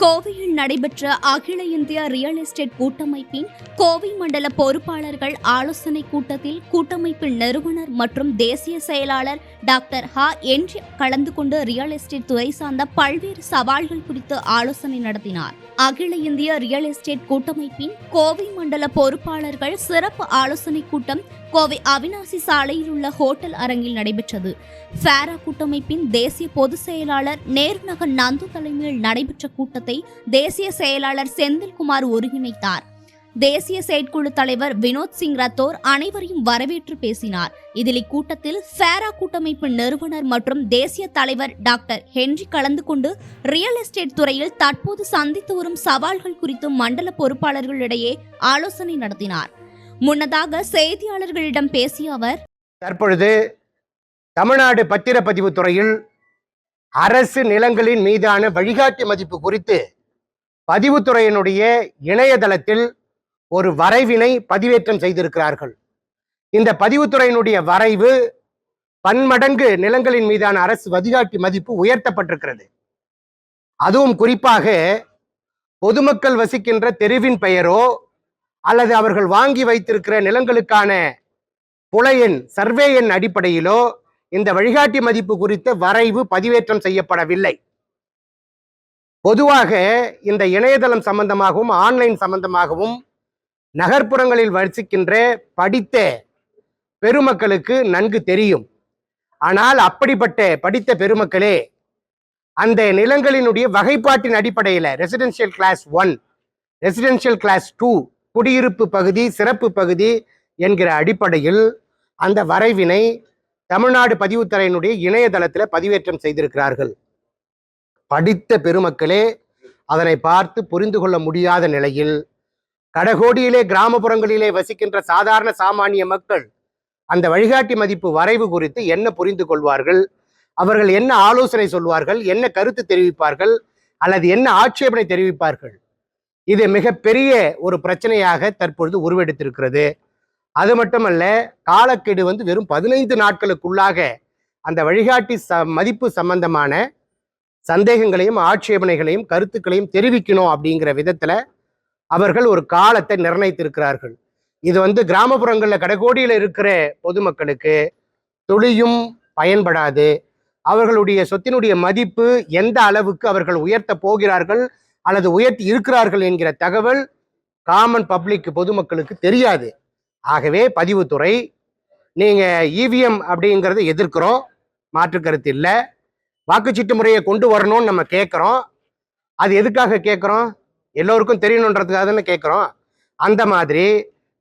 கோவையில் நடைபெற்ற அகில இந்திய ரியல் எஸ்டேட் கூட்டமைப்பின் கோவை மண்டல பொறுப்பாளர்கள் ஆலோசனை கூட்டத்தில் கூட்டமைப்பின் நிறுவனர் மற்றும் தேசிய செயலாளர் டாக்டர் ஹ என்று கலந்து கொண்டு ரியல் எஸ்டேட் துறை சார்ந்த பல்வேறு சவால்கள் குறித்து ஆலோசனை நடத்தினார். அகில இந்திய ரியல் எஸ்டேட் கூட்டமைப்பின் கோவை மண்டல பொறுப்பாளர்கள் சிறப்பு ஆலோசனை கூட்டம் கோவை அவினாசி சாலையில் உள்ள ஹோட்டல் அரங்கில் நடைபெற்றது. ஃபேரா கூட்டமைப்பின் தேசிய பொதுச் செயலாளர் நேருநகர் நந்து தலைமையில் நடைபெற்ற கூட்டத்தை தேசிய செயலாளர் செந்தில்குமார் ஒருங்கிணைத்தார். தேசிய செயற்குழு தலைவர் வினோத் சிங் ரத்தோர் அனைவரையும் வரவேற்று பேசினார். இதில் இக்கூட்டத்தில் ஃபேரா கூட்டமைப்பு நிறுவனர் மற்றும் தேசிய தலைவர் டாக்டர் ஹென்றி கலந்து கொண்டு ரியல் எஸ்டேட் துறையில் தற்போது சந்தித்து வரும் சவால்கள் குறித்து மண்டல பொறுப்பாளர்களிடையே ஆலோசனை நடத்தினார். முன்னதாக செய்தியாளர்களிடம் பேசிய அவர் தற்பொழுது தமிழ்நாடு பத்திரப்பதிவு துறையில் அரசு நிலங்களின் மீதான வழிகாட்டி மதிப்பு குறித்து பதிவுத்துறையினுடைய இணையதளத்தில் ஒரு வரைவினை பதிவேற்றம் செய்திருக்கிறார்கள். இந்த பதிவுத்துறையினுடைய வரைவு பன்மடங்கு நிலங்களின் மீதான அரசு வழிகாட்டி மதிப்பு உயர்த்தப்பட்டிருக்கிறது. அதுவும் குறிப்பாக பொதுமக்கள் வசிக்கின்ற தெருவின் பெயரோ அல்லது அவர்கள் வாங்கி வைத்திருக்கிற நிலங்களுக்கான புலையின் சர்வே எண் அடிப்படையிலோ இந்த வழிகாட்டி மதிப்பு குறித்த வரைவு பதிவேற்றம் செய்யப்படவில்லை. பொதுவாக இந்த இணையதளம் சம்பந்தமாகவும் ஆன்லைன் சம்பந்தமாகவும் நகர்ப்புறங்களில் வசிக்கின்ற படித்த பெருமக்களுக்கு நன்கு தெரியும். ஆனால் அப்படிப்பட்ட படித்த பெருமக்களே அந்த நிலங்களினுடைய வகைப்பாட்டின் அடிப்படையில் residential class one residential class two குடியிருப்பு பகுதி சிறப்பு பகுதி என்கிற அடிப்படையில் அந்த வரைவினை தமிழ்நாடு பதிவுத்துறையினுடைய இணையதளத்தில் பதிவேற்றம் செய்திருக்கிறார்கள். படித்த பெருமக்களே அதனை பார்த்து புரிந்து கொள்ள முடியாத நிலையில் கடகோடியிலே கிராமப்புறங்களிலே வசிக்கின்ற சாதாரண சாமானிய மக்கள் அந்த வழிகாட்டி மதிப்பு வரைவு குறித்து என்ன புரிந்து கொள்வார்கள்? அவர்கள் என்ன ஆலோசனை சொல்வார்கள்? என்ன கருத்து தெரிவிப்பார்கள்? அல்லது என்ன ஆட்சேபனை தெரிவிப்பார்கள்? இது மிகப்பெரிய ஒரு பிரச்சனையாக தற்பொழுது உருவெடுத்திருக்கிறது. அது மட்டுமல்ல காலக்கெடு வந்து வெறும் பதினைந்து நாட்களுக்குள்ளாக அந்த வழிகாட்டி ச மதிப்பு சம்பந்தமான சந்தேகங்களையும் ஆட்சேபனைகளையும் கருத்துக்களையும் தெரிவிக்கணும் அப்படிங்கிற விதத்தில் அவர்கள் ஒரு காலத்தை நிர்ணயித்திருக்கிறார்கள். இது வந்து கிராமப்புறங்களில் கடைகோடியில் இருக்கிற பொதுமக்களுக்கு துளியும் பயன்படாது. அவர்களுடைய சொத்தினுடைய மதிப்பு எந்த அளவுக்கு அவர்கள் உயர்த்த போகிறார்கள் அல்லது உயர்த்தி இருக்கிறார்கள் என்கிற தகவல் காமன் பப்ளிக் பொதுமக்களுக்கு தெரியாது. ஆகவே பதிவுத்துறை நீங்கள் இவிஎம் அப்படிங்கிறத எதிர்க்கிறோம். மாற்று கருத்து இல்லை. வாக்குச்சீட்டு முறையை கொண்டு வரணும்னு நம்ம கேட்குறோம். அது எதுக்காக கேட்குறோம்? எல்லோருக்கும் தெரியணுன்றதுக்காக தானே கேட்குறோம். அந்த மாதிரி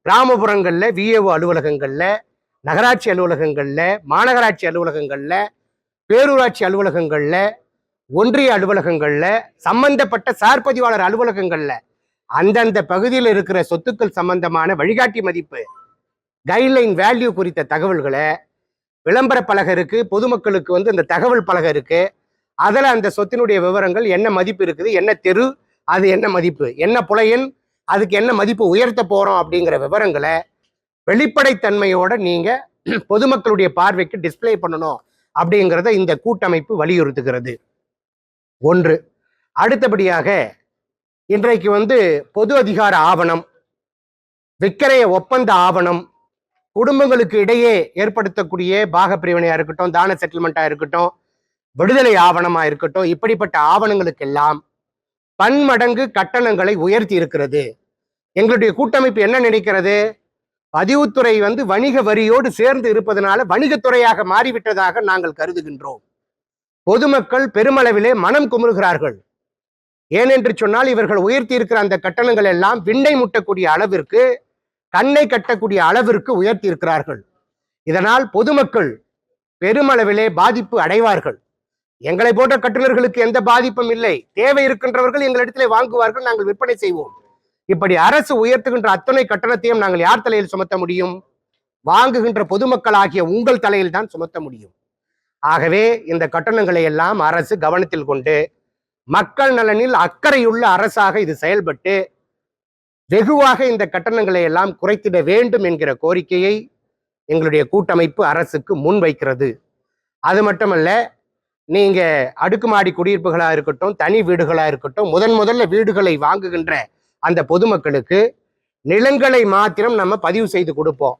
கிராமப்புறங்களில் விஏஓ அலுவலகங்களில் நகராட்சி அலுவலகங்களில் மாநகராட்சி அலுவலகங்களில் பேரூராட்சி அலுவலகங்களில் ஒன்றிய அலுவலகங்களில் சம்பந்தப்பட்ட சார்பதிவாளர் அலுவலகங்களில் அந்தந்த பகுதியில் இருக்கிற சொத்துக்கள் சம்பந்தமான வழிகாட்டி மதிப்பு கைட்லைன் வேல்யூ குறித்த தகவல்களை விளம்பர பலகை இருக்கு பொதுமக்களுக்கு வந்து இந்த தகவல் பலகை இருக்கு. அதில் அந்த சொத்தினுடைய விவரங்கள் என்ன மதிப்பு இருக்குது என்ன தெரு அது என்ன மதிப்பு என்ன புலையன் அதுக்கு என்ன மதிப்பு உயர்த்த போகிறோம் அப்படிங்கிற விவரங்களை வெளிப்படைத்தன்மையோட நீங்கள் பொதுமக்களுடைய பார்வைக்கு டிஸ்ப்ளே பண்ணணும் அப்படிங்கிறத இந்த கூட்டமைப்பு வலியுறுத்துகிறது. ஒன்று. அடுத்தபடியாக இன்றைக்கு வந்து பொது அதிகார ஆவணம் விக்கிரய ஒப்பந்த ஆவணம் குடும்பங்களுக்கு இடையே ஏற்படுத்தக்கூடிய பாக இருக்கட்டும் தான செட்டில்மெண்ட்டாக இருக்கட்டும் விடுதலை ஆவணமா இருக்கட்டும் இப்படிப்பட்ட ஆவணங்களுக்கெல்லாம் பன்மடங்கு கட்டணங்களை உயர்த்தி இருக்கிறது. எங்களுடைய கூட்டமைப்பு என்ன நினைக்கிறது? பதிவுத்துறை வந்து வணிக வரியோடு சேர்ந்து இருப்பதனால வணிகத்துறையாக மாறிவிட்டதாக நாங்கள் கருதுகின்றோம். பொதுமக்கள் பெருமளவிலே மனம் குமுறுகிறார்கள். ஏனென்று சொன்னால் இவர்கள் உயர்த்தி இருக்கிற அந்த கட்டணங்கள் எல்லாம் விண்ணை முட்டக்கூடிய அளவிற்கு கண்ணை கட்டக்கூடிய அளவிற்கு உயர்த்தி இருக்கிறார்கள் இதனால் பொதுமக்கள் பெருமளவிலே பாதிப்பு அடைவார்கள். எங்களை போன்ற கட்டுநர்களுக்கு எந்த பாதிப்பும் இல்லை. தேவை இருக்கின்றவர்கள் எங்களிடத்திலே வாங்குவார்கள் நாங்கள் விற்பனை செய்வோம். இப்படி அரசு உயர்த்துகின்ற அத்தனை கட்டணத்தையும் நாங்கள் யார் தலையில் சுமத்த முடியும்? வாங்குகின்ற பொதுமக்கள் ஆகிய உங்கள் தலையில் தான் சுமத்த முடியும். ஆகவே இந்த கட்டணங்களை எல்லாம் அரசு கவனத்தில் கொண்டு மக்கள் நலனில் அக்கறையுள்ள அரசாக இது செயல்பட்டு வெகுவாக இந்த கட்டணங்களை எல்லாம் குறைத்திட வேண்டும் என்கிற கோரிக்கையை எங்களுடைய கூட்டமைப்பு அரசுக்கு முன்வைக்கிறது. அது மட்டுமல்ல நீங்க அடுக்குமாடி குடியிருப்புகளா இருக்கட்டும் தனி வீடுகளா இருக்கட்டும் முதன் முதல்ல வீடுகளை வாங்குகின்ற அந்த பொதுமக்களுக்கு நிலங்களை மாத்திரம் நம்ம பதிவு செய்து கொடுப்போம்.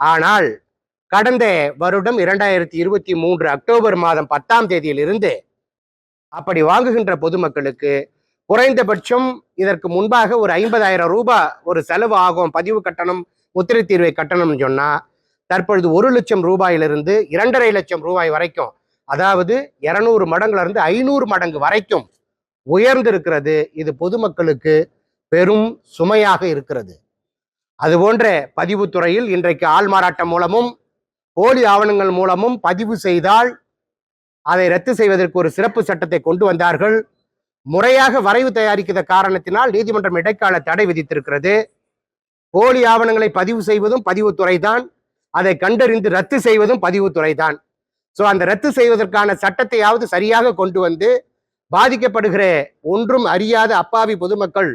ஆனால் கடந்த வருடம் இரண்டாயிரத்தி இருபத்தி மூன்று அக்டோபர் மாதம் பத்தாம் தேதியிலிருந்து அப்படி வாங்குகின்ற பொதுமக்களுக்கு குறைந்தபட்சம் இதற்கு முன்பாக ஒரு ஐம்பதாயிரம் ரூபாய் ஒரு செலவு ஆகும். பதிவு கட்டணம் முத்திரை தீர்வை கட்டணம்னு சொன்னால் தற்பொழுது ஒரு லட்சம் ரூபாயிலிருந்து இரண்டரை லட்சம் ரூபாய் வரைக்கும் அதாவது இரநூறு மடங்குலேருந்து ஐநூறு மடங்கு வரைக்கும் உயர்ந்திருக்கிறது. இது பொதுமக்களுக்கு பெரும் சுமையாக இருக்கிறது. அதுபோன்ற பதிவுத்துறையில் இன்றைக்கு ஆள் மாறாட்டம் மூலமும் போலி ஆவணங்கள் மூலமும் பதிவு செய்தால் அதை ரத்து செய்வதற்கு ஒரு சிறப்பு சட்டத்தை கொண்டு வந்தார்கள். முறையாக வரைவு தயாரிக்கிற காரணத்தினால் நீதிமன்றம் இடைக்கால தடை விதித்திருக்கிறது. போலி ஆவணங்களை பதிவு செய்வதும் பதிவுத்துறை தான் அதை கண்டறிந்து ரத்து செய்வதும் பதிவுத்துறை தான் ஸோ அந்த ரத்து செய்வதற்கான சட்டத்தையாவது சரியாக கொண்டு வந்து பாதிக்கப்படுகிற ஒன்றும் அறியாத அப்பாவி பொதுமக்கள்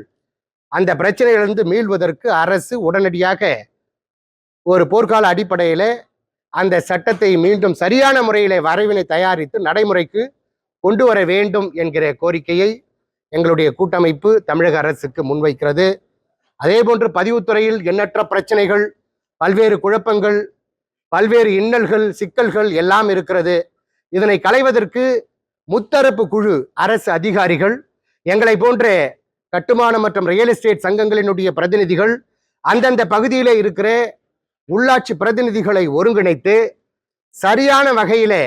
அந்த பிரச்சனையிலிருந்து மீள்வதற்கு அரசு உடனடியாக ஒரு போர்க்கால அடிப்படையில் அந்த சட்டத்தை மீண்டும் சரியான முறையிலே வரைவினை தயாரித்து நடைமுறைக்கு கொண்டு வர வேண்டும் என்கிற கோரிக்கையை எங்களுடைய கூட்டமைப்பு தமிழக அரசுக்கு முன்வைக்கிறது. அதே போன்று பதிவுத்துறையில் எண்ணற்ற பிரச்சனைகள் பல்வேறு குழப்பங்கள் பல்வேறு இன்னல்கள் சிக்கல்கள் எல்லாம் இருக்கிறது. இதனை களைவதற்கு முத்தரப்பு குழு அரசு அதிகாரிகள் எங்களை போன்ற கட்டுமான மற்றும் ரியல் எஸ்டேட் சங்கங்களினுடைய பிரதிநிதிகள் அந்தந்த பகுதியிலே இருக்கிற உள்ளாட்சி பிரதிநிதிகளை ஒருங்கிணைத்து சரியான வகையிலே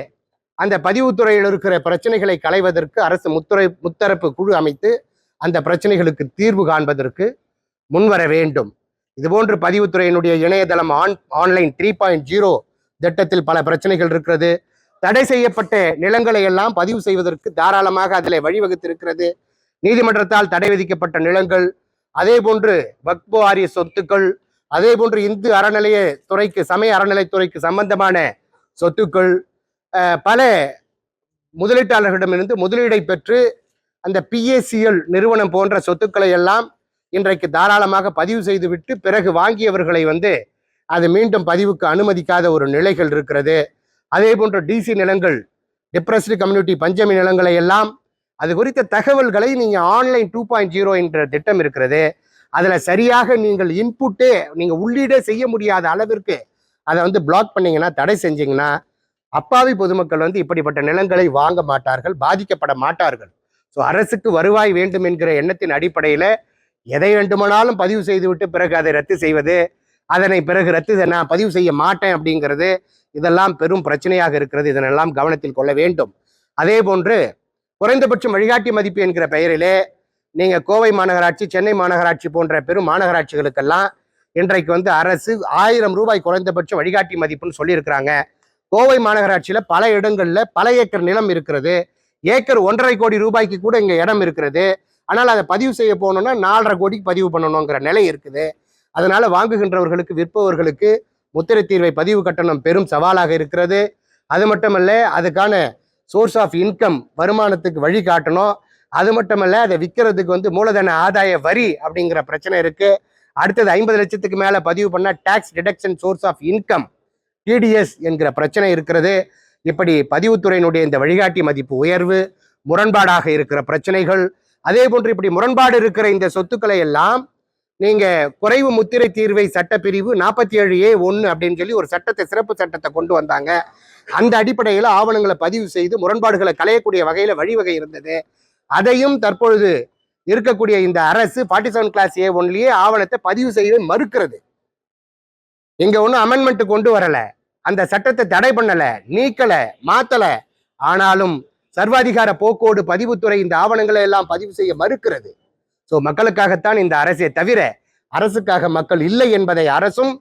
அந்த பதிவுத்துறையில் இருக்கிற பிரச்சனைகளை களைவதற்கு அரசு முத்துறை முத்தரப்பு குழு அமைத்து அந்த பிரச்சனைகளுக்கு தீர்வு காண்பதற்கு முன்வர வேண்டும். இதுபோன்று பதிவுத்துறையினுடைய இணையதளம் on online three point zero திட்டத்தில் பல பிரச்சனைகள் இருக்கிறது. தடை செய்யப்பட்ட நிலங்களை எல்லாம் பதிவு செய்வதற்கு தாராளமாக அதில் வழிவகுத்திருக்கிறது. நீதிமன்றத்தால் தடை விதிக்கப்பட்ட நிலங்கள் அதே போன்று வக்போ ஆரிய சொத்துக்கள் அதே போன்று இந்து அறநிலைய துறைக்கு சமய அறநிலைத்துறைக்கு சம்பந்தமான சொத்துக்கள் பல முதலீட்டாளர்களிடமிருந்து முதலீடை பெற்று அந்த பிஏசிஎல் நிறுவனம் போன்ற சொத்துக்களை எல்லாம் இன்றைக்கு தாராளமாக பதிவு செய்துவிட்டு பிறகு வாங்கியவர்களை வந்து அது மீண்டும் பதிவுக்கு அனுமதிக்காத ஒரு நிலைகள் இருக்கிறது. அதே போன்ற டிசி நிலங்கள் டிப்ரெஸ்டு கம்யூனிட்டி பஞ்சமி நிலங்களை எல்லாம் அது குறித்த தகவல்களை நீங்கள் ஆன்லைன் டூ பாயிண்ட் ஜீரோ என்ற திட்டம் இருக்கிறது. அதில் சரியாக நீங்கள் இன்புட்டே நீங்கள் உள்ளீடே செய்ய முடியாத அளவிற்கு அதை வந்து பிளாக் பண்ணிங்கன்னா தடை செஞ்சிங்கன்னா அப்பாவி பொதுமக்கள் வந்து இப்படிப்பட்ட நிலங்களை வாங்க மாட்டார்கள் பாதிக்கப்பட மாட்டார்கள். ஸோ அரசுக்கு வருவாய் வேண்டும் என்கிற எண்ணத்தின் அடிப்படையில் எதை வேண்டுமானாலும் பதிவு செய்துவிட்டு பிறகு அதை ரத்து செய்வது அதனை பிறகு ரத்து நான் பதிவு செய்ய மாட்டேன் அப்படிங்கிறது இதெல்லாம் பெரும் பிரச்சனையாக இருக்கிறது. இதனெல்லாம் கவனத்தில் கொள்ள வேண்டும். அதே போன்று குறைந்தபட்சம் வழிகாட்டி மதிப்பு என்கிற பெயரிலே நீங்கள் கோவை மாநகராட்சி சென்னை மாநகராட்சி போன்ற பெரும் மாநகராட்சிகளுக்கெல்லாம் இன்றைக்கு வந்து அரசு ஆயிரம் ரூபாய் குறைந்தபட்ச வழிகாட்டி மதிப்புன்னு சொல்லியிருக்கிறாங்க. கோவை மாநகராட்சியில் பல இடங்களில் பல ஏக்கர் நிலம் இருக்கிறது. ஏக்கர் ஒன்றரை கோடி ரூபாய்க்கு கூட இங்கே இடம் இருக்கிறது. ஆனால் அதை பதிவு செய்ய போகணுன்னா நாலரை கோடிக்கு பதிவு பண்ணணுங்கிற நிலை இருக்குது. அதனால் வாங்குகின்றவர்களுக்கு விற்பவர்களுக்கு முத்திரை தீர்வை பதிவு கட்டணம் பெரும் சவாலாக இருக்கிறது. அது மட்டுமல்ல அதுக்கான சோர்ஸ் ஆஃப் இன்கம் வருமானத்துக்கு வழி காட்டணும். அது மட்டுமல்ல அதை விற்கிறதுக்கு வந்து மூலதன ஆதாய வரி அப்படிங்கிற பிரச்சனை இருக்கு. அடுத்தது ஐம்பது லட்சத்துக்கு மேல பதிவு பண்ண tax deduction source of income TDS என்கிற பிரச்சனை இருக்கிறது. இப்படி பதிவுத்துறையினுடைய இந்த வழிகாட்டி மதிப்பு உயர்வு முரண்பாடாக இருக்கிற பிரச்சனைகள். அதே போன்று இப்படி முரண்பாடு இருக்கிற இந்த சொத்துக்களை எல்லாம் நீங்க குறைவு முத்திரை தீர்வை சட்டப்பிரிவு நாற்பத்தி ஏழு ஏ ஒன்று அப்படின்னு சொல்லி ஒரு சட்டத்தை சிறப்பு சட்டத்தை கொண்டு வந்தாங்க. அந்த அடிப்படையில் ஆவணங்களை பதிவு செய்து முரண்பாடுகளை களையக்கூடிய வகையில் வழிவகை இருந்தது. அதையும் தற்பொழுது இருக்கக்கூடிய இந்த அரசு ஃபார்ட்டி செவன் கிளாஸ் ஏ ஒன்லயே ஆவணத்தை பதிவு செய்ய மறுக்கிறது. இங்க ஒன்றும் அமெண்ட்மெண்ட் கொண்டு வரல. அந்த சட்டத்தை தடை பண்ணல நீக்கல மாத்தல. ஆனாலும் சர்வாதிகார போக்கோடு பதிவுத்துறை இந்த ஆவணங்களை எல்லாம் பதிவு செய்ய மறுக்கிறது. ஸோ மக்களுக்காகத்தான் இந்த அரசே தவிர அரசுக்காக மக்கள் இல்லை என்பதை அரசும்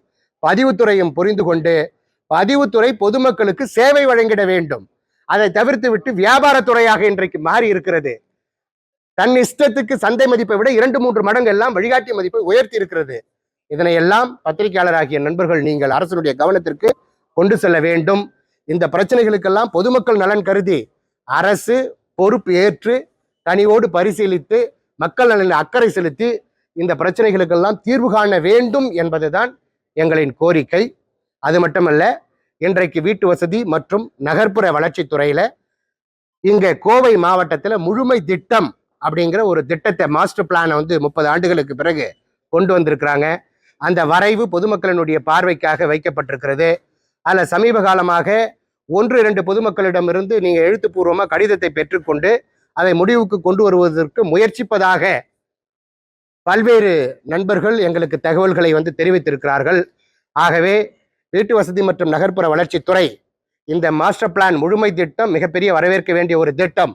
பதிவுத்துறையும் புரிந்து கொண்டு பதிவுத்துறை பொதுமக்களுக்கு சேவை வழங்கிட வேண்டும். அதை தவிர்த்து விட்டு வியாபாரத்துறையாக இன்றைக்கு மாறி இருக்கிறது. தன் இஷ்டத்துக்கு சந்தை மதிப்பை விட இரண்டு மூன்று மடங்கு எல்லாம் வழிகாட்டி மதிப்பை உயர்த்தி இருக்கிறது இதனை எல்லாம் பத்திரிகையாளராகிய நண்பர்கள் நீங்கள் அரசனுடைய கவனத்திற்கு கொண்டு செல்ல வேண்டும். இந்த பிரச்சனைகளுக்கெல்லாம் பொதுமக்கள் நலன் கருதி அரசு பொறுப்பு ஏற்று தனியோடு பரிசீலித்து மக்கள் நலனில் அக்கறை செலுத்தி இந்த பிரச்சனைகளுக்கெல்லாம் தீர்வு காண வேண்டும் என்பதுதான் எங்களின் கோரிக்கை. அது மட்டுமல்ல இன்றைக்கு வீட்டு வசதி மற்றும் நகர்ப்புற வளர்ச்சித்துறையில் இங்கே கோவை மாவட்டத்தில் முழுமை திட்டம் அப்படிங்கிற ஒரு திட்டத்தை மாஸ்டர் பிளானை வந்து முப்பது ஆண்டுகளுக்கு பிறகு கொண்டு வந்திருக்கிறாங்க. அந்த வரைவு பொதுமக்களினுடைய பார்வைக்காக வைக்கப்பட்டிருக்கிறது. அதில் சமீப காலமாக ஒன்று இரண்டு பொதுமக்களிடமிருந்து நீங்கள் எழுத்துப்பூர்வமாக கடிதத்தை பெற்றுக்கொண்டு அதை முடிவுக்கு கொண்டு வருவதற்கு முயற்சிப்பதாக பல்வேறு நண்பர்கள் எங்களுக்கு தகவல்களை வந்து தெரிவித்திருக்கிறார்கள். ஆகவே வீட்டு வசதி மற்றும் நகர்ப்புற வளர்ச்சித்துறை இந்த மாஸ்டர் பிளான் முழுமை திட்டம் மிகப்பெரிய வரவேற்க வேண்டிய ஒரு திட்டம்.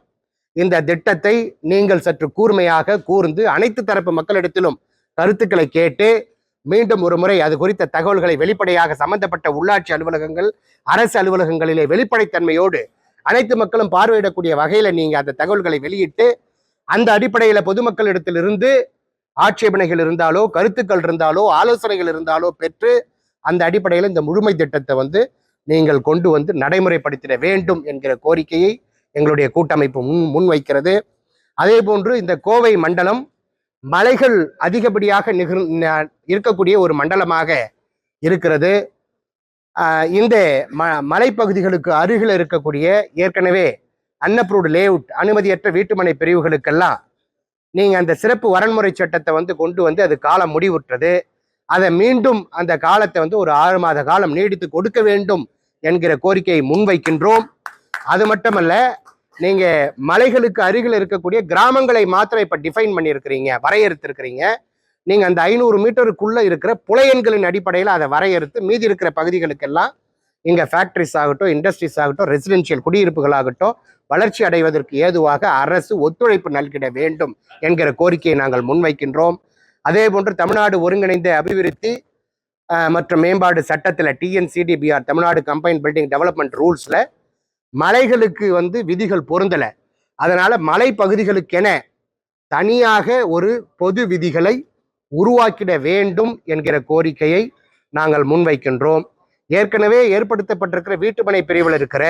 இந்த திட்டத்தை நீங்கள் சற்று கூர்மையாக கூர்ந்து அனைத்து தரப்பு மக்களிடத்திலும் கருத்துக்களை கேட்டு மீண்டும் ஒரு முறை அது குறித்த தகவல்களை வெளிப்படையாக சம்பந்தப்பட்ட உள்ளாட்சி அலுவலகங்கள் அரசு அலுவலகங்களிலே வெளிப்படைத்தன்மையோடு அனைத்து மக்களும் பார்வையிடக்கூடிய வகையில் நீங்கள் அந்த தகவல்களை வெளியிட்டு அந்த அடிப்படையில் பொதுமக்களிடத்திலிருந்து ஆட்சேபனைகள் இருந்தாலோ கருத்துக்கள் இருந்தாலோ ஆலோசனைகள் இருந்தாலோ பெற்று அந்த அடிப்படையில் இந்த முழுமை திட்டத்தை வந்து நீங்கள் கொண்டு வந்து நடைமுறைப்படுத்திட வேண்டும் என்கிற கோரிக்கையை எங்களுடைய கூட்டமைப்பு முன் முன்வைக்கிறது. அதே போன்று இந்த கோவை மண்டலம் மலைகள் அதிகப்படியாக நிகழ் ந- இருக்கக்கூடிய ஒரு மண்டலமாக இருக்கிறது. இந்த ம மலைப்பகுதிகளுக்கு அருகில் இருக்கக்கூடிய ஏற்கனவே அன்னப்ரூவ்டு லேஅவுட் அனுமதியற்ற வீட்டுமனை பிரிவுகளுக்கெல்லாம் நீங்கள் அந்த சிறப்பு வரன்முறை சட்டத்தை வந்து கொண்டு வந்து அது காலம் முடிவுற்றது. அதை மீண்டும் அந்த காலத்தை வந்து ஒரு ஆறு மாத காலம் நீடித்து கொடுக்க வேண்டும் என்கிற கோரிக்கையை முன்வைக்கின்றோம். அது மட்டுமல்ல நீங்க மலைகளுக்கு அருகில் இருக்கக்கூடிய கிராமங்களை மாத்திரம் இப்ப டிஃபைன் பண்ணியிருக்கிறீங்க வரையறுத்திருக்கிறீங்க. நீங்க அந்த ஐநூறு மீட்டருக்குள்ள இருக்கிற புலையன்களின் அடிப்படையில் அதை வரையறுத்து மீதி இருக்கிற பகுதிகளுக்கெல்லாம் இங்க ஃபேக்டரிஸ் ஆகட்டும் இண்டஸ்ட்ரீஸ் ஆகட்டும் ரெசிடென்ஷியல் குடியிருப்புகளாகட்டும் வளர்ச்சி அடைவதற்கு ஏதுவாக அரசு ஒத்துழைப்பு நல்கிட வேண்டும் என்கிற கோரிக்கையை நாங்கள் முன்வைக்கின்றோம். அதே போன்று தமிழ்நாடு ஒருங்கிணைந்த அபிவிருத்தி மற்றும் மேம்பாடு சட்டத்தில் TNCDBR Tamil Nadu combine building development ரூல்ஸில் மலைகளுக்கு வந்து விதிகள் பொருந்தலை. அதனால மலை பகுதிகளுக்கென தனியாக ஒரு பொது விதிகளை உருவாக்கிட வேண்டும் என்கிற கோரிக்கையை நாங்கள் முன்வைக்கின்றோம். ஏற்கனவே ஏற்படுத்தப்பட்டிருக்கிற வீட்டுமனை பிரிவில் இருக்கிற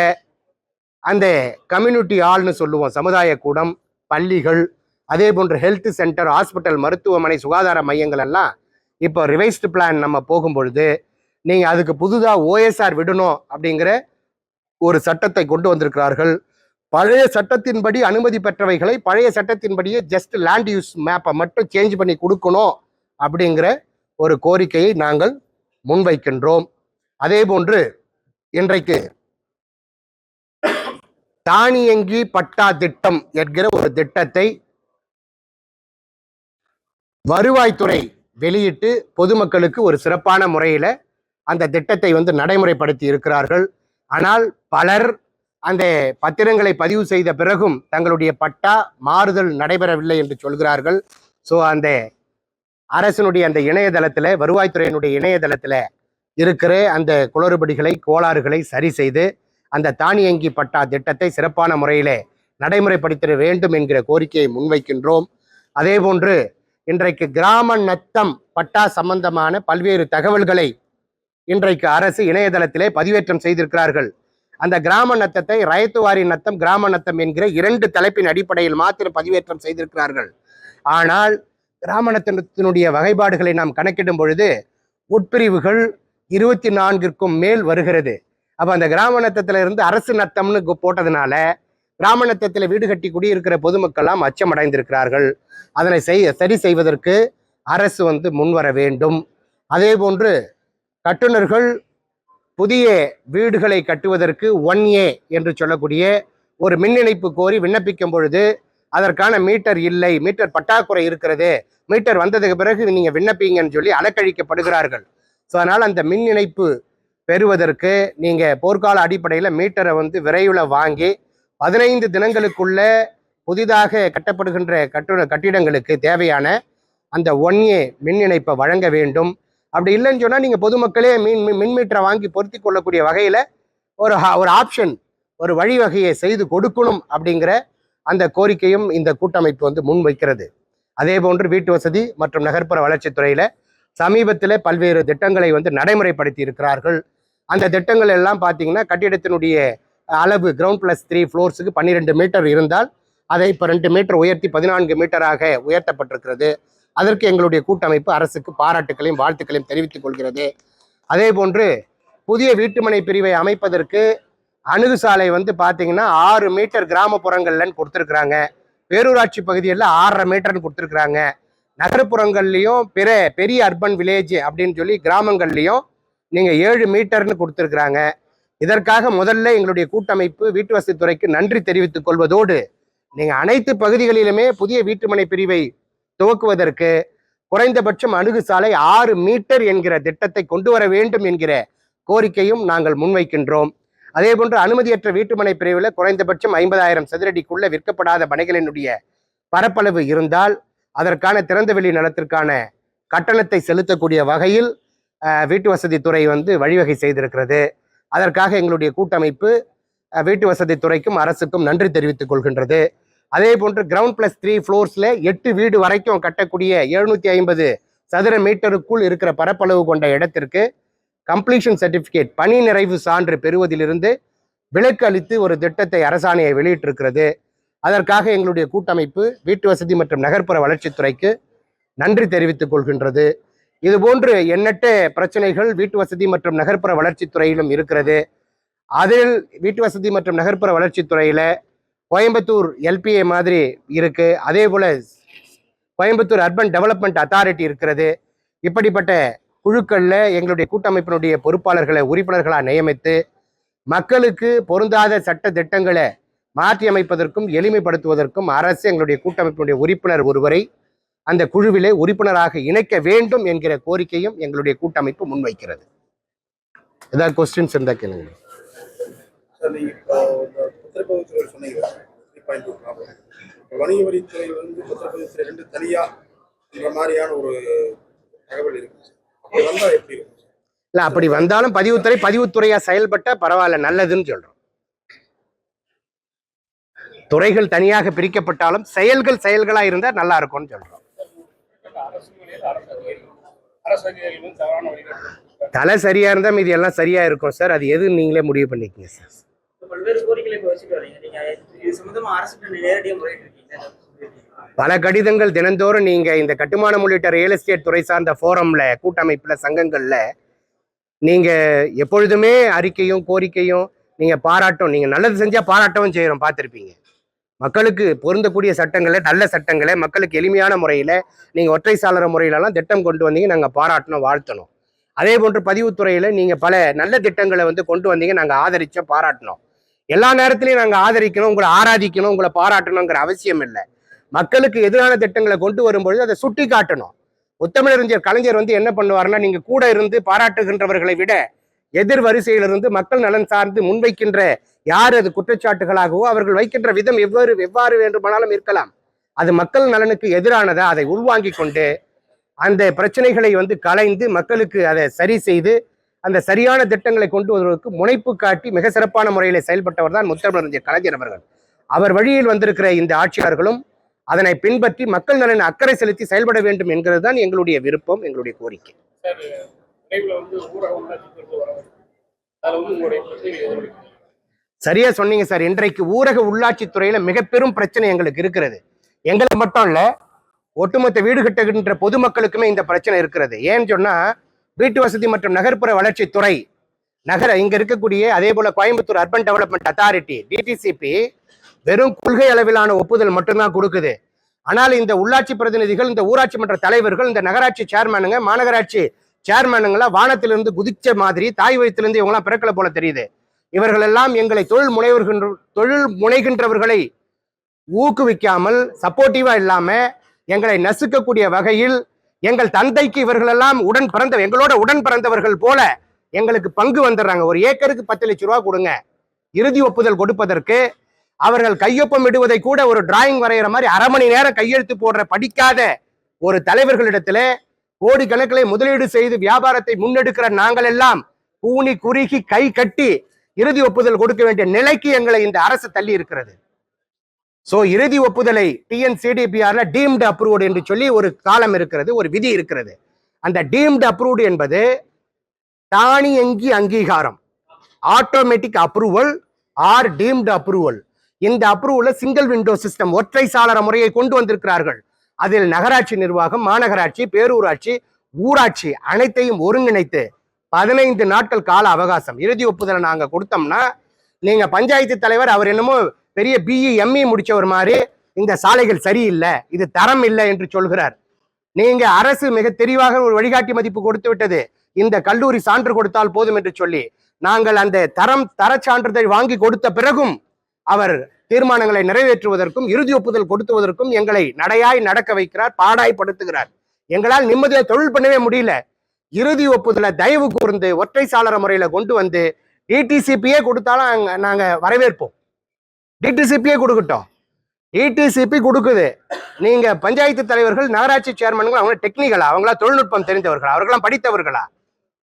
அந்த கம்யூனிட்டி ஆள்னு சொல்லுவோம் சமுதாய கூடம் பள்ளிகள் அதே போன்று ஹெல்த் சென்டர் ஹாஸ்பிட்டல் மருத்துவமனை சுகாதார மையங்கள் எல்லாம் இப்போ ரிவைஸ்டு பிளான் நம்ம போகும்பொழுது நீங்கள் அதுக்கு புதுதாக ஓஎஸ்ஆர் விடணும் அப்படிங்கிற ஒரு சட்டத்தை கொண்டு வந்திருக்கிறார்கள். பழைய சட்டத்தின்படி அனுமதி பெற்றவைகளை பழைய சட்டத்தின்படியே ஜஸ்ட் லேண்ட் யூஸ் மேப்பை மட்டும் சேஞ்ச் பண்ணி கொடுக்கணும் அப்படிங்கிற ஒரு கோரிக்கையை நாங்கள் முன்வைக்கின்றோம். அதே போன்று இன்றைக்கு தானியங்கி பட்டா திட்டம் என்கிற ஒரு திட்டத்தை வருவாய்த்துறை வெளியிட்டு பொதுமக்களுக்கு ஒரு சிறப்பான முறையில் அந்த திட்டத்தை வந்து நடைமுறைப்படுத்தி இருக்கிறார்கள். ஆனால் பலர் அந்த பத்திரங்களை பதிவு செய்த பிறகும் தங்களுடைய பட்டா மாறுதல் நடைபெறவில்லை என்று சொல்கிறார்கள். ஸோ அந்த அரசினுடைய அந்த இணையதளத்தில் வருவாய்த்துறையினுடைய இணையதளத்தில் இருக்கிற அந்த குளறுபடிகளை கோளாறுகளை சரி செய்து அந்த தானியங்கி பட்டா திட்டத்தை சிறப்பான முறையிலே நடைமுறைப்படுத்த வேண்டும் என்கிற கோரிக்கையை முன்வைக்கின்றோம். அதே போன்று இன்றைக்கு கிராம நத்தம் பட்டா சம்பந்தமான பல்வேறு தகவல்களை இன்றைக்கு அரசு இணையதளத்திலே பதிவேற்றம் செய்திருக்கிறார்கள். அந்த கிராம நத்தத்தை ரயத்துவாரி நத்தம் கிராம நத்தம் என்கிற இரண்டு தலைப்பின் அடிப்படையில் மாத்திரம் பதிவேற்றம் செய்திருக்கிறார்கள். ஆனால் கிராம நத்தத்தினுடைய வகைப்பாடுகளை நாம் கணக்கிடும் பொழுது உட்பிரிவுகள் இருபத்தி நான்கிற்கும் மேல் வருகிறது. அப்போ அந்த கிராம நத்தத்துல இருந்து அரசு நத்தம்னு போட்டதுனால கிராம நத்தத்தில் வீடு கட்டி குடியிருக்கிற பொதுமக்கள்லாம் அச்சமடைந்திருக்கிறார்கள். அதனை செய் சரி செய்வதற்கு அரசு வந்து முன்வர வேண்டும். அதே போன்று கட்டுநர்கள் புதிய வீடுகளை கட்டுவதற்கு ஒன் ஏ என்று சொல்லக்கூடிய ஒரு மின் இணைப்பு கோரி விண்ணப்பிக்கும் பொழுது அதற்கான மீட்டர் இல்லை. மீட்டர் பட்டாக்குறை இருக்கிறது. மீட்டர் வந்ததுக்கு பிறகு நீங்கள் விண்ணப்பிங்கன்னு சொல்லி அலக்கழிக்கப்படுகிறார்கள். ஸோ அதனால் அந்த மின் இணைப்பு பெறுவதற்கு நீங்கள் போர்க்கால அடிப்படையில் மீட்டரை வந்து விரைவில் வாங்கி பதினைந்து தினங்களுக்குள்ள புதிதாக கட்டப்படுகின்ற கட்டு கட்டிடங்களுக்கு தேவையான அந்த ஒன் ஏ மின் இணைப்பை வழங்க வேண்டும். அப்படி இல்லைன்னு சொன்னால் நீங்கள் பொதுமக்களே மின் மின் மீட்டரை வாங்கி பொருத்தி கொள்ளக்கூடிய வகையில் ஒரு ஒரு ஆப்ஷன் ஒரு வழிவகையை செய்து கொடுக்கணும் அப்படிங்கிற அந்த கோரிக்கையும் இந்த கூட்டமைப்பு வந்து முன்வைக்கிறது அதே போன்று வீட்டு வசதி மற்றும் நகர்ப்புற வளர்ச்சித்துறையில் சமீபத்தில் பல்வேறு திட்டங்களை வந்து நடைமுறைப்படுத்தி இருக்கிறார்கள். அந்த திட்டங்கள் எல்லாம் பார்த்தீங்கன்னா கட்டிடத்தினுடைய அளவு கிரவுண்ட் ப்ளஸ் த்ரீ ஃப்ளோர்ஸுக்கு பன்னிரெண்டு மீட்டர் இருந்தால் அதை இப்போ ரெண்டு மீட்டர் உயர்த்தி பதினான்கு மீட்டராக உயர்த்தப்பட்டிருக்கிறது. அதற்கு எங்களுடைய கூட்டமைப்பு அரசுக்கு பாராட்டுக்களையும் வாழ்த்துக்களையும் தெரிவித்துக் கொள்கிறது. அதே போன்று புதிய வீட்டுமனை பிரிவை அமைப்பதற்கு அணுகுசாலை வந்து பார்த்தீங்கன்னா ஆறு மீட்டர் கிராமப்புறங்கள்லன்னு கொடுத்துருக்குறாங்க. பேரூராட்சி பகுதியில் ஆறரை மீட்டர்னு கொடுத்துருக்குறாங்க. நகர்ப்புறங்கள்லையும் பிற பெரிய அர்பன் வில்லேஜ் அப்படின்னு சொல்லி கிராமங்கள்லையும் நீங்கள் ஏழு மீட்டர்னு கொடுத்துருக்குறாங்க. இதற்காக முதல்ல எங்களுடைய கூட்டமைப்பு வீட்டு வசதித்துறைக்கு நன்றி தெரிவித்துக் கொள்வதோடு நீங்கள் அனைத்து பகுதிகளிலுமே புதிய வீட்டுமனை பிரிவை துவக்குவதற்கு குறைந்தபட்சம் அணுகுசாலை ஆறு மீட்டர் என்கிற திட்டத்தை கொண்டு வர வேண்டும் என்கிற கோரிக்கையும் நாங்கள் முன்வைக்கின்றோம். அதே போன்று அனுமதியற்ற வீட்டுமனை பிரிவில் குறைந்தபட்சம் ஐம்பதாயிரம் சதுரடிக்குள்ள விற்கப்படாத மனைகளினுடைய பரப்பளவு இருந்தால் அதற்கான திறந்தவெளி நலத்திற்கான கட்டணத்தை செலுத்தக்கூடிய வகையில் வீட்டு வீட்டு வசதித்துறை வந்து வழிவகை செய்திருக்கிறது. அதற்காக எங்களுடைய கூட்டமைப்பு வீட்டு வீட்டு வசதித்துறைக்கும் அரசுக்கும் நன்றி தெரிவித்துக் கொள்கின்றது. அதே போன்று கிரவுண்ட் பிளஸ் த்ரீ ஃப்ளோர்ஸில் எட்டு வீடு வரைக்கும் கட்டக்கூடிய எழுநூற்றி ஐம்பது சதுர மீட்டருக்குள் இருக்கிற பரப்பளவு கொண்ட இடத்திற்கு கம்ப்ளீஷன் சர்டிஃபிகேட் பணி நிறைவு சான்று பெறுவதிலிருந்து விலக்கு அளித்து ஒரு திட்டத்தை அரசாணையை வெளியிட்டிருக்கிறது. அதற்காக எங்களுடைய கூட்டமைப்பு வீட்டு வசதி மற்றும் நகர்ப்புற வளர்ச்சித்துறைக்கு நன்றி தெரிவித்துக் கொள்கின்றது. இதுபோன்று எண்ணற்ற பிரச்சனைகள் வீட்டு வசதி மற்றும் நகர்ப்புற வளர்ச்சித்துறையிலும் இருக்கிறது. அதில் வீட்டு வசதி மற்றும் நகர்ப்புற வளர்ச்சித்துறையில் கோயம்புத்தூர் எல்பிஏ மாதிரி இருக்குது அதே போல் கோயம்புத்தூர் அர்பன் டெவலப்மெண்ட் அத்தாரிட்டி இருக்கிறது. இப்படிப்பட்ட குழுக்களில் எங்களுடைய கூட்டமைப்பினுடைய பொறுப்பாளர்களை உறுப்பினர்களாக நியமித்து மக்களுக்கு பொருந்தாத சட்ட திட்டங்களை மாற்றி அமைப்பதற்கும் எளிமைப்படுத்துவதற்கும் அரசு எங்களுடைய கூட்டமைப்பினுடைய உறுப்பினர் ஒருவரை அந்த குழுவிலே உறுப்பினராக இணைக்க வேண்டும் என்கிற கோரிக்கையும் எங்களுடைய கூட்டமைப்பு முன்வைக்கிறது. ஏதாவது கொஸ்டின்ஸ் இருந்தால் கேளுங்க. சார் நீங்க இப்போ இந்த பத்திரப்பதிவுத்துறை சொன்னீங்க த்ரீ பாயிண்ட் டூ இப்போ வணிக வரித்துறை வந்து பத்திரப்பதிவுத்துறை ரெண்டு தனியா மாதிரியான ஒரு தகவல் இருக்கு. சார் அப்படி வந்தா எப்படி இருக்கும்? சார் இல்ல அப்படி வந்தாலும் பதிவுத்துறை பதிவுத்துறையா செயல்பட்ட பரவாயில்ல நல்லதுன்னு சொல்றோம். துறைகள் தனியாக பிரிக்கப்பட்டாலும் செயல்கள் செயல்களா இருந்தா நல்லா இருக்கும்னு சொல்றோம். தலை சரியா இருந்தா மீதி எல்லாம் சரியா இருக்கும் சார். அது எது நீங்களே முடிவு பண்ணிக்கங்க சார். பல்வேறு கோரிக்கைகளை இப்ப வச்சுட்டு வரீங்க. நீங்க இது சம்பந்தமா அரசு நேரடியாக முறையிட்டு இருக்கீங்க. பல கடிதங்கள் தினந்தோறும் நீங்க இந்த கட்டுமானம் உள்ளிட்ட ரியல் எஸ்டேட் துறை சார்ந்த ஃபோரமில் கூட்டமைப்புல சங்கங்கள்ல நீங்க எப்பொழுதுமே அறிக்கையும் கோரிக்கையும் நீங்க பாராட்டும் நீங்க நல்லது செஞ்சா பாராட்டவும் செய்யறோம் பார்த்துருப்பீங்க. மக்களுக்கு பொருந்தக்கூடிய சட்டங்களை நல்ல சட்டங்களை மக்களுக்கு எளிமையான முறையில நீங்க ஒற்றை சாளர முறையிலலாம் திட்டம் கொண்டு வந்தீங்க நாங்க பாராட்டணும் வாழ்த்தணும். அதே போன்று பதிவுத்துறையில நீங்க பல நல்ல திட்டங்களை வந்து கொண்டு வந்தீங்க நாங்க ஆதரிச்சோம் பாராட்டினோம். எல்லா நேரத்திலையும் நாங்கள் ஆதரிக்கணும் உங்களை ஆராதிக்கணும் உங்களை பாராட்டணுங்கிற அவசியம் இல்லை. மக்களுக்கு எதிரான திட்டங்களை கொண்டு வரும்பொழுது அதை சுட்டி காட்டணும் முத்தமிழறிஞர் கலைஞர் வந்து என்ன பண்ணுவார்னா நீங்க கூட இருந்து பாராட்டுகின்றவர்களை விட எதிர் வரிசையிலிருந்து மக்கள் நலன் சார்ந்து முன்வைக்கின்ற யார் அது குற்றச்சாட்டுகளாகவோ அவர்கள் வைக்கின்ற விதம் எவ்வாறு எவ்வாறு வேண்டுமானாலும் இருக்கலாம். அது மக்கள் நலனுக்கு எதிரானதா அதை உள்வாங்கி கொண்டு அந்த பிரச்சனைகளை வந்து களைந்து மக்களுக்கு அதை சரி செய்து அந்த சரியான திட்டங்களை கொண்டு வருவதற்கு முனைப்பு காட்டி மிக சிறப்பான முறையில் செயல்பட்டவர் தான் முத்தமிழறிஞர் கலைஞர் அவர்கள். அவர் வழியில் வந்திருக்கிற இந்த ஆட்சியாளர்களும் அதனை பின்பற்றி மக்கள் நலன் அக்கறை செலுத்தி செயல்பட வேண்டும் என்கிறது தான் எங்களுடைய விருப்பம் எங்களுடைய கோரிக்கை. உள்ளாட்சி? சரியா சொன்னீங்க சார். இன்றைக்கு ஊரக உள்ளாட்சித் துறையில மிக பெரும் பிரச்சனை எங்களுக்கு இருக்கிறது. எங்களுக்கு மட்டும் இல்ல ஒட்டுமொத்த வீடு கட்டுகின்ற பொதுமக்களுக்குமே இந்த பிரச்சனை இருக்கிறது. ஏன்னு சொன்னா வீட்டு வசதி மற்றும் நகர்ப்புற வளர்ச்சித்துறை நகர இங்க இருக்கக்கூடிய அதே போல Coimbatore urban development authority DTCP வெறும் கொள்கை அளவிலான ஒப்புதல் மட்டும்தான் கொடுக்குது. ஆனால் இந்த உள்ளாட்சி பிரதிநிதிகள் இந்த ஊராட்சி மன்ற தலைவர்கள் இந்த நகராட்சி சேர்மனுங்க மாநகராட்சி சேர்மனுங்களா வானத்திலிருந்து குதிச்ச மாதிரி தாய் வயிற்றிலிருந்து இவங்களாம் பிறக்கல போல தெரியுது. இவர்கள் எல்லாம் எங்களை தொழில் முனைவர்கின்ற தொழில் முனைகின்றவர்களை ஊக்குவிக்காமல் சப்போர்ட்டிவா இல்லாம எங்களை நசுக்கக்கூடிய வகையில் எங்கள் தந்தைக்கு இவர்களெல்லாம் உடன் பிறந்த எங்களோட உடன் பிறந்தவர்கள் போல எங்களுக்கு பங்கு வந்துடுறாங்க. ஒரு ஏக்கருக்கு பத்து லட்ச ரூபா கொடுங்க. இறுதி ஒப்புதல் கொடுப்பதற்கு அவர்கள் கையொப்பம் இடுவதை கூட ஒரு டிராயிங் வரைகிற மாதிரி அரை மணி நேரம் கையெழுத்து போடுற படிக்காத ஒரு தலைவர்களிடத்துல கோடி கணக்கில் முதலீடு செய்து வியாபாரத்தை முன்னெடுக்கிற நாங்கள் எல்லாம் கூனி குறுகி கை கட்டி இறுதி ஒப்புதல் கொடுக்க வேண்டிய நிலைக்கு எங்களை இந்த அரசு தள்ளி இருக்கிறது. சோ இறுதி ஒப்புதலை டிஎன்சிடிபிஆர்ல டீம்டு அப்ரூவ்டு என்று சொல்லி ஒரு காலம் இருக்கிறது ஒரு விதி இருக்கிறது. அந்த டீம்டு அப்ரூவ்டு என்பது தானியங்கி அங்கீகாரம். Automatic approval or deemed approval இந்த அப்ரூவல சிங்கிள் விண்டோ சிஸ்டம் ஒற்றை சாளர முறையை கொண்டு வந்திருக்கிறார்கள். அதில் நகராட்சி நிர்வாகம் மாநகராட்சி பேரூராட்சி ஊராட்சி அனைத்தையும் ஒருங்கிணைத்து பதினைந்து நாட்கள் கால அவகாசம். இறுதி ஒப்புதலை நாங்கள் கொடுத்தோம்னா நீங்க பஞ்சாயத்து தலைவர் அவர் என்னமோ பெரிய பிஇ எம்இ முடிச்சவர் மாதிரி இந்த சாலைகள் சரியில்லை இது தரம் இல்லை என்று சொல்கிறார். நீங்க அரசு மிக தெளிவாக ஒரு வழிகாட்டி மதிப்பு கொடுத்து விட்டது. இந்த கல்லூரி சான்று கொடுத்தால் போதும் என்று சொல்லி நாங்கள் அந்த தரம் தர சான்றிதழ் வாங்கி கொடுத்த பிறகும் அவர் தீர்மானங்களை நிறைவேற்றுவதற்கும் இறுதி ஒப்புதல் கொடுத்துவதற்கும் எங்களை நடையாய் நடக்க வைக்கிறார் பாடாய்படுத்துகிறார் எங்களால் நிம்மதியா தொழில் பண்ணவே முடியல. இறுதி ஒப்புதலை தயவு கூர்ந்து ஒற்றை சாளர முறையில கொண்டு வந்து டிடிசிபியே கொடுத்தாலும் அங்க- நாங்க வரவேற்போம். டிடிசிபியே கொடுக்கட்டும். டிடிசிபி கொடுக்குது. நீங்க பஞ்சாயத்து தலைவர்கள் நகராட்சி சேர்மன்கள் அவங்க டெக்னிக்கலா அவங்களா தொழில்நுட்பம் தெரிந்தவர்கள் அவர்களாம் படித்தவர்களா?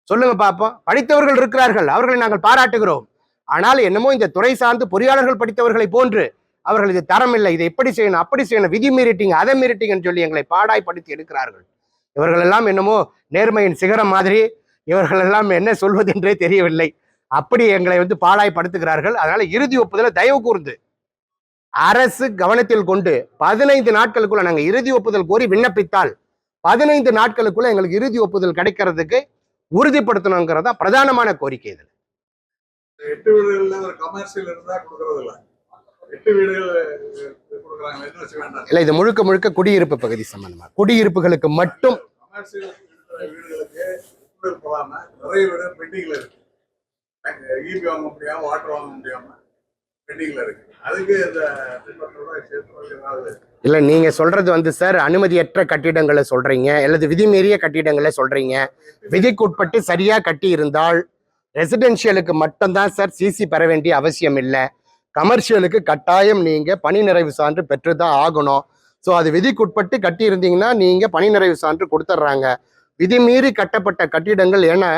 சொல்லுங்க பார்ப்போம் படித்தவர்கள் இருக்கிறார்கள். அவர்களை நாங்கள் பாராட்டுகிறோம். ஆனால் என்னமோ இந்த துறை சார்ந்து பொறியாளர்கள் படித்தவர்களை போன்று அவர்கள் இது தரம் இல்லை இதை எப்படி செய்யணும்? அப்படி செய்யணும். விதி மீறிட்டீங்க அதை மீறிட்டீங்கன்னு சொல்லி எங்களை பாடாய்படுத்தி எடுக்கிறார்கள். இவர்கள் எல்லாம் என்னமோ நேர்மையின் சிகரம் மாதிரி. இவர்கள் எல்லாம் என்ன சொல்வது என்றே தெரியவில்லை. அப்படி எங்களை வந்து பாடாய்படுத்துகிறார்கள் அதனால இறுதி ஒப்புதலை தயவு கூர்ந்து அரசு கவனத்தில் கொண்டு பதினைந்து நாட்களுக்குள்ள நாங்க இறுதி ஒப்புதல் கோரி விண்ணப்பித்தால் பதினைந்து நாட்களுக்குள்ள எங்களுக்கு இறுதி ஒப்புதல் கிடைக்கிறதுக்கு உறுதிப்படுத்தணுங்கிறதா பிரதானமான கோரிக்கை இது எட்டு வீடுகள்ல ஒரு கமர்ஷியல் இருந்தா கொடுக்கறது இல்ல எட்டு வீடுகள் இல்ல இது முழுக்க முழுக்க குடியிருப்பு பகுதி சம்பந்தமா. குடியிருப்புகளுக்கு மட்டும் நிறைய வீடு பெண்டிங்ல இருக்கு. வாங்க முடியாம வாட்டர் வாங்க முடியாம இல்ல நீங்க சொல்றது வந்து சார் அனுமதியற்ற கட்டிடங்களை சொல்றீங்க அல்லது விதிமீறிய கட்டிடங்களை சொல்றீங்க. விதிக்குட்பட்டு சரியா கட்டி இருந்தால் ரெசிடென்ஷியலுக்கு மட்டும்தான் சார் சிசி பெற வேண்டிய அவசியம் இல்லை. கமர்ஷியலுக்கு கட்டாயம் நீங்க பணி நிறைவு சான்று பெற்றுதான் ஆகணும். ஸோ அது விதிக்குட்பட்டு கட்டி இருந்தீங்கன்னா நீங்க பணி நிறைவு சான்று கொடுத்துட்றாங்க விதிமீறி கட்டப்பட்ட கட்டிடங்கள் ஏன்னா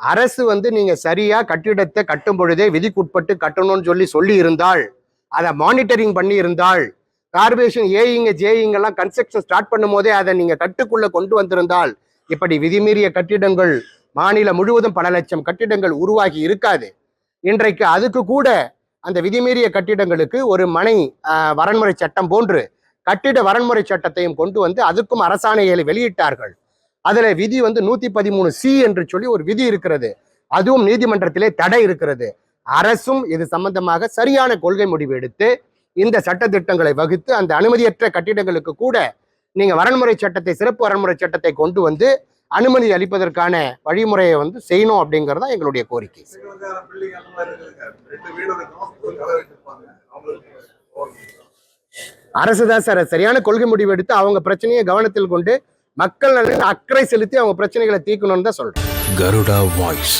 அரசு வந்து நீங்க சரியா கட்டிடத்தை கட்டும் பொழுதே விதிக்குட்பட்டு கட்டணும்னு சொல்லி சொல்லி இருந்தால் அதை மானிட்டரிங் பண்ணி இருந்தால் கார்பரேஷன் ஏஇங்க ஜேஇங்க எல்லாம் கன்ஸ்ட்ரக்ஷன் ஸ்டார்ட் பண்ணும் போதே அதை நீங்க கட்டுக்குள்ள கொண்டு வந்திருந்தால் இப்படி விதிமீறிய கட்டிடங்கள் மாநிலம் முழுவதும் பல லட்சம் கட்டிடங்கள் உருவாகி இருக்காது. இன்றைக்கு அதுக்கு கூட அந்த விதிமீறிய கட்டிடங்களுக்கு ஒரு மனை வரன்முறை சட்டம் போன்று கட்டிட வரன்முறை சட்டத்தையும் கொண்டு வந்து அதுக்கும் அரசாணைகளை வெளியிட்டார்கள். அதுல விதி வந்து நூத்தி பதிமூணு சி என்று சொல்லி ஒரு விதி இருக்கிறது. அதுவும் நீதிமன்றத்திலே தடை இருக்கிறது. அரசும் இது சம்பந்தமாக சரியான கொள்கை முடிவு எடுத்து இந்த சட்டத்திட்டங்களை வகுத்து அந்த அனுமதியற்ற கட்டிடங்களுக்கு கூட நீங்க வரன்முறை சட்டத்தை சிறப்பு வரன்முறை சட்டத்தை கொண்டு வந்து அனுமதி அளிப்பதற்கான வழிமுறையை வந்து செய்யணும் அப்படிங்கிறது தான் எங்களுடைய கோரிக்கை. அரசு தான் சார் சரியான கொள்கை முடிவு எடுத்து அவங்க பிரச்சனையை கவனத்தில் கொண்டு மக்கள் நலனில் அக்கறை செலுத்தி அவங்க பிரச்சனைகளை தீர்க்கணும்னு தான் சொல்றேன். கருடா வாய்ஸ்.